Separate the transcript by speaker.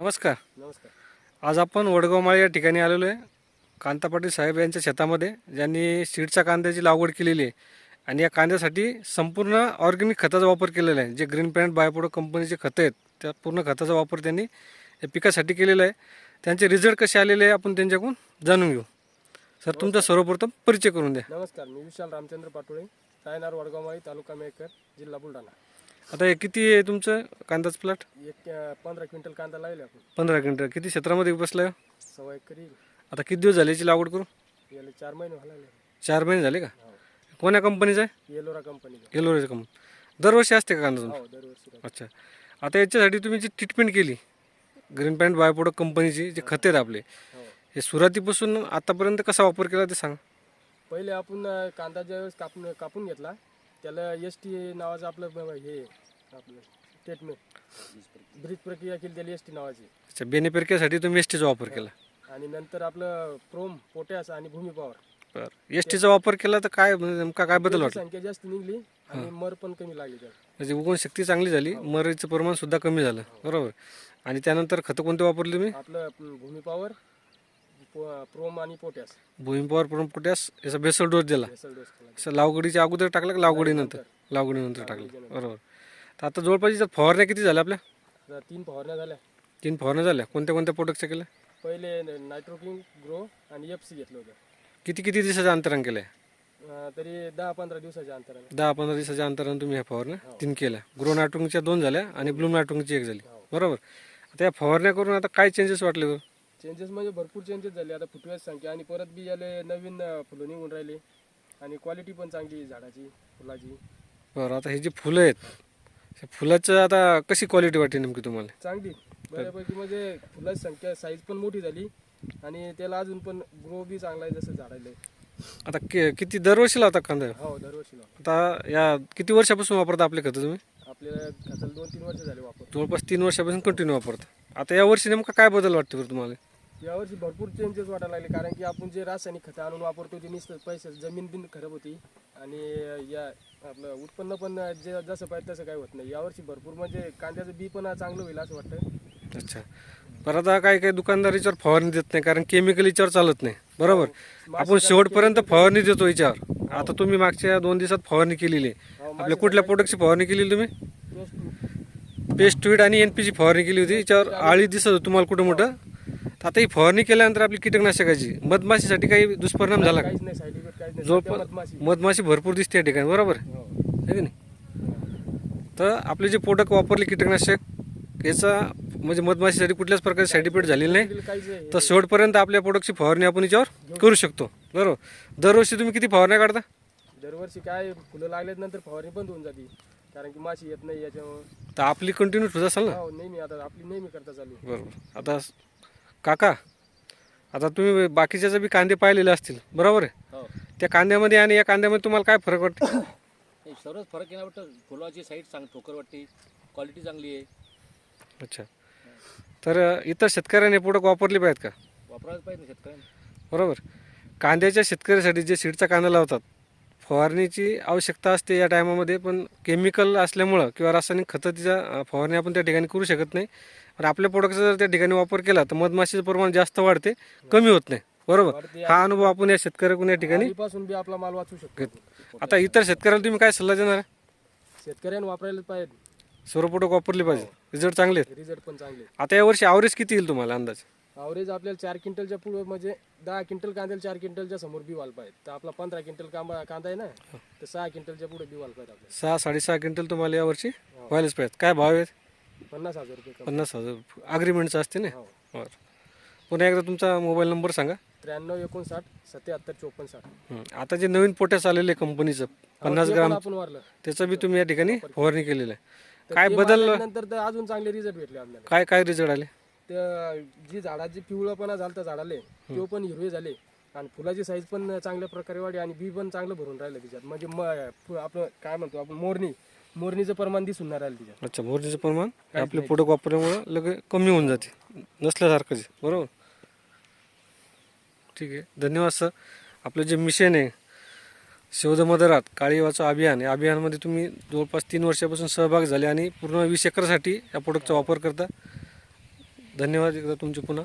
Speaker 1: नमस्कार.
Speaker 2: नमस्कार.
Speaker 1: आज आपण वडगावमाळी या ठिकाणी आलेलो आहे. कांता पाटील साहेब यांच्या शेतामध्ये ज्यांनी सीडच्या कांद्याची लागवड केलेली आहे. आणि या कांद्यासाठी संपूर्ण ऑर्गॅनिक खताचा वापर केलेला आहे. जे ग्रीन पॅन्ट बायोप्रोडक्ट कंपनीचे खतं आहेत त्या पूर्ण खताचा वापर त्यांनी या पिकासाठी केलेला आहे. त्यांचे रिझल्ट कसे आलेले आहे आपण त्यांच्याकडून जाणून घेऊ. सर तुमचा सर्वप्रथम परिचय करून द्या.
Speaker 2: नमस्कार. मी विशाल रामचंद्र पाटोळे रायनार वडगावमाळी तालुका मेकर जिल्हा बुलढाणा.
Speaker 1: आता हे किती आहे तुमचं कांदाचं प्लॉट?
Speaker 2: एक अं, पंधरा क्विंटल कांदा लावले आपण.
Speaker 1: पंधरा क्विंटल. किती क्षेत्रामध्ये बसलं? आहे?
Speaker 2: सव्वा एकरी.
Speaker 1: आता किती दिवस झाले याची लागवड करू
Speaker 2: याला चार महिने व्हायला लागले.
Speaker 1: चार महिने झाले का?
Speaker 2: हो.
Speaker 1: कोण्या कंपनीचं आहे?
Speaker 2: येलोरा कंपनीचा.
Speaker 1: गेलोरेचं कंपनी. दरवर्षी असते का कांदा तुमचा?
Speaker 2: हो दरवर्षी राहते.
Speaker 1: अच्छा. आता याच्यासाठी तुम्ही जी ट्रीटमेंट केली ग्रीन पॅन्ट बायोप्रोडक्ट कंपनीची जे खते आहेत आपले
Speaker 2: हो.
Speaker 1: हे सुरुवातीपासून आतापर्यंत कसा वापर केला ते सांगा.
Speaker 2: पहिले आपण अं, कांदा ज्यावेळेस कापून कापून घेतला त्याला एस टी नावाचं आपलं ब- हे आपलं स्टेटमेंट ब्रीज प्रक्रिया केली त्याला एस टी नावाची.
Speaker 1: अच्छा बेनिपेरक्यासाठी तुम्ही एस टीचा वापर केला.
Speaker 2: आणि नंतर आपलं प्रोम पोटॅस आणि भूमी पॉवर
Speaker 1: बरं. एस टीचा वापर केला तर काय म्हणजे नेमका काय बदल वाटला?
Speaker 2: संख्या जास्त निघली आणि मर पण कमी लागली त्याला.
Speaker 1: म्हणजे उगवण शक्ती चांगली झाली मरीचं प्रमाण सुद्धा कमी झालं. बरोबर. आणि त्यानंतर खतं कोणते वापरले तुम्ही?
Speaker 2: आपलं अं, भूमी पॉवर पो- प्रोम आणि पोटॅस.
Speaker 1: प्रम पोटॅस याचा बेसल डोस दिला.
Speaker 2: बेसल डोस केला.
Speaker 1: असं लावगडीच्या अगोदर टाकलं का लावगडीनंतर. लावगडीनंतर टाकलं. बरोबर. तर आता जवळपास याच्यात फवारण्या किती झाल्या आपल्या?
Speaker 2: आता तीन फवारण्या झाल्या.
Speaker 1: तीन फवारण्या झाल्या. कोणत्या कोणत्या प्रोडक्टच्या केल्या?
Speaker 2: पहिले नायट्रोकिंग ग्रो आणि एफ सी घेतलं होतं.
Speaker 1: किती किती दिवसाच्या अंतराने केल्या?
Speaker 2: अं, तरी दहा पंधरा दिवसाच्या अंतराने.
Speaker 1: दहा पंधरा दिवसाच्या अंतराने तुम्ही ह्या फवारण्या तीन केल्या. ग्रो नाटुंगच्या दोन झाल्या आणि ब्लूम नाटुंगची एक झाली. बरोबर. आता या फवारण्या करून आता काय चेंजेस वाटले बरं?
Speaker 2: चेंजेस म्हणजे भरपूर चेंजेस झाले. आता फुटव्याची संख्या आणि परत बी याले नवीन फुलं निघून राहिली. आणि क्वालिटी पण चांगली आहे झाडाची फुलाची.
Speaker 1: बरं आता हे जे फुलं आहेत त्या फुलाचं आता कशी क्वालिटी वाटते नेमकी तुम्हाला?
Speaker 2: चांगली. बऱ्यापैकी म्हणजे फुलाची संख्या साईज पण मोठी झाली. आणि त्याला अजून पण ग्रो बी चांगला आहे जसं झाडाला
Speaker 1: आता कि किती दरवर्षी लावता कांदा?
Speaker 2: हो दरवर्षी लावतो.
Speaker 1: आता या किती वर्षापासून वापरता आपले खतं तुम्ही?
Speaker 2: आपल्याला खताला दोन तीन वर्ष झाले वापर
Speaker 1: जवळपास तीन वर्षापासून कंटिन्यू वापरता. आता या वर्षी नेमका काय बदल वाटते बरं तुम्हाला?
Speaker 2: यावर्षी भरपूर चेंजेस वाटायला लागले. कारण की आपण जे रासायनिक खतं आणून वापरतो ते नुसतं पैसे जमीन बिन खराब होती. आणि या आपलं उत्पन्न पण जे जसं पाहिजे तसं काही होत नाही. यावर्षी भरपूर म्हणजे कांद्याचं बी पण चांगलं होईल असं वाटतं
Speaker 1: अच्छा. बरं आता काही काही दुकानदार याच्यावर फवारणी देत नाही. कारण केमिकल याच्यावर चालत नाही. बरोबर? आपण शेवटपर्यंत फवारणी देतो याच्यावर. आता तुम्ही मागच्या दोन दिवसात फवारणी केलेली आहे.
Speaker 2: हो,
Speaker 1: आपल्या कुठल्या प्रोडक्टची फवारणी केलेली तुम्ही? पेस्ट ट्वीट आणि एन पीची फवारणी केली होती. याच्यावर आळी दिसत होती तुम्हाला कुठं मोठं? तर आता ही फवारणी केल्यानंतर आपली कीटकनाशकाची मधमाशीसाठी काही दुष्परिणाम झाला का?
Speaker 2: काहीच नाही साईड इफेक्ट काहीच नाही.
Speaker 1: जवळपास
Speaker 2: सध्या मधमाशी.
Speaker 1: मधमाशी भरपूर दिसते या ठिकाणी बरोबर?
Speaker 2: हो.
Speaker 1: आहे की नाही? तर आपले जे प्रोडक्ट वापरले कीटकनाशक याचा म्हणजे मधमाशीसाठी कुठल्याच प्रकारचे साईड इफेक्ट झालेले नाही.
Speaker 2: काहीच.
Speaker 1: तर शेवटपर्यंत आपल्या प्रोडक्टची फवारणी आपण याच्यावर करू शकतो बरोबर? दरवर्षी तुम्ही किती फवारण्या काढता?
Speaker 2: दरवर्षी काय फुलं लागल्यात नंतर फवारणी बंद होऊन जाते. कारण की माशी येत नाही याच्यामुळे.
Speaker 1: तर आपली कंटिन्यू ठेवत असाल ना?
Speaker 2: हो नेहमी आता आपली नेहमी करता चालू.
Speaker 1: बरोबर. आता काका आता तुम्ही बाकीच्याचं बी कांदे पाहिलेले असतील बरोबर आहे?
Speaker 3: हो.
Speaker 1: त्या कांद्यामध्ये आणि या कांद्यामध्ये तुम्हाला काय फरक वाटतं?
Speaker 3: सर्वच फरक ना वाटतं फुलाची साईड चांग ठोकर वाटते क्वालिटी चांगली आहे.
Speaker 1: अच्छा. तर इतर शेतकऱ्याने प्रोडक्ट वापरले पाहिजेत का?
Speaker 3: वापरायला पाहिजे ना शेतकऱ्यांना.
Speaker 1: बरोबर. कांद्याच्या शेतकऱ्यासाठी जे सीडचा कांदा लावतात फवारणीची आवश्यकता असते या टायमामध्ये पण केमिकल असल्यामुळं किंवा रासायनिक खतं तिच्या अ, फवारणी आपण त्या ठिकाणी करू शकत नाही. पण आपल्या प्रोडक्टचा जर त्या ठिकाणी वापर केला तर मधमाशीचं प्रमाण जास्त वाढते कमी होत नाही. बरोबर? हा अनुभव आपण या शेतकऱ्याकडून या ठिकाणी
Speaker 2: आपला माल वाचू शकतो.
Speaker 1: आता इतर शेतकऱ्याला तुम्ही काय सल्ला देणार?
Speaker 2: शेतकऱ्यांनी वापरायला पाहिजे.
Speaker 1: सर्व प्रोडक्ट वापरले पाहिजे. रिझल्ट चांगले आहेत.
Speaker 2: रिझल्ट पण चांगले
Speaker 1: आता यावर्षी ॲव्हरेज किती येईल तुम्हाला अंदाज?
Speaker 2: अवरेज आपल्याला चार क्विंटलच्या पुढे म्हणजे दहा क्विंटल कांद्याला चार क्विंटलच्या समोर बी वाल पाहिजे. तर आपला पंधरा क्विंटल कांदा कांदा आहे ना तर सहा क्विंटलच्या पुढे बी वाल पाहिजे आपल्याला.
Speaker 1: सहा साडेसहा क्विंटल तुम्हाला यावर्षी व्हायलाच पाहिजे काय भाव आहेत?
Speaker 2: पन्नास हजार रुपये कमी.
Speaker 1: पन्नास हजार. अग्रीमेंटचं असते ना?
Speaker 2: हो.
Speaker 1: बरं. पुन्हा एकदा तुमचा मोबाईल नंबर सांगा.
Speaker 2: त्र्याण्णव एकोणसाठ सत्याहत्तर चोपन्न साठ.
Speaker 1: हं. आता जे नवीन पोट्यास आलेले कंपनीचं पन्नास
Speaker 2: ते पण
Speaker 1: ग्राम
Speaker 2: आपण वारलं.
Speaker 1: त्याचं बी तुम्ही या ठिकाणी फवारणी केलेलं आहे. काय बदल
Speaker 2: मारल्यानंतर तर अजून चांगले रिझल्ट भेटले आपल्याला.
Speaker 1: काय काय रिझल्ट आले?
Speaker 2: त्या जी झाडाची पिवळपणा झालता झाडाले तो पण हिरवे झाले. आणि फुलाची साईज पण चांगल्या प्रकारे वाढली आणि बी पण चांगलं भरून राहिलं त्याच्यात. म्हणजे म- फु- आपलं काय म्हणतो आपण मोरणी मोरणीचं प्रमाण दिसून नाही राहिलं त्याच्यात.
Speaker 1: अच्छा मोरणीचं प्रमाण? आपले प्रोडक्ट वापरल्यामुळं लगे कमी होऊन जाते. नसल्यासारखंच आहे. बरोबर? ठीक आहे. धन्यवाद सर. आपलं जे मिशन आहे शोध मदरात काळीवाचं अभियान या अभियानामध्ये तुम्ही जवळपास तीन वर्षापासून सहभाग झाले आणि पूर्ण वीस एकरसाठी या प्रोडक्टचा वापर करता. धन्यवाद एकदा तुमचे पुन्हा.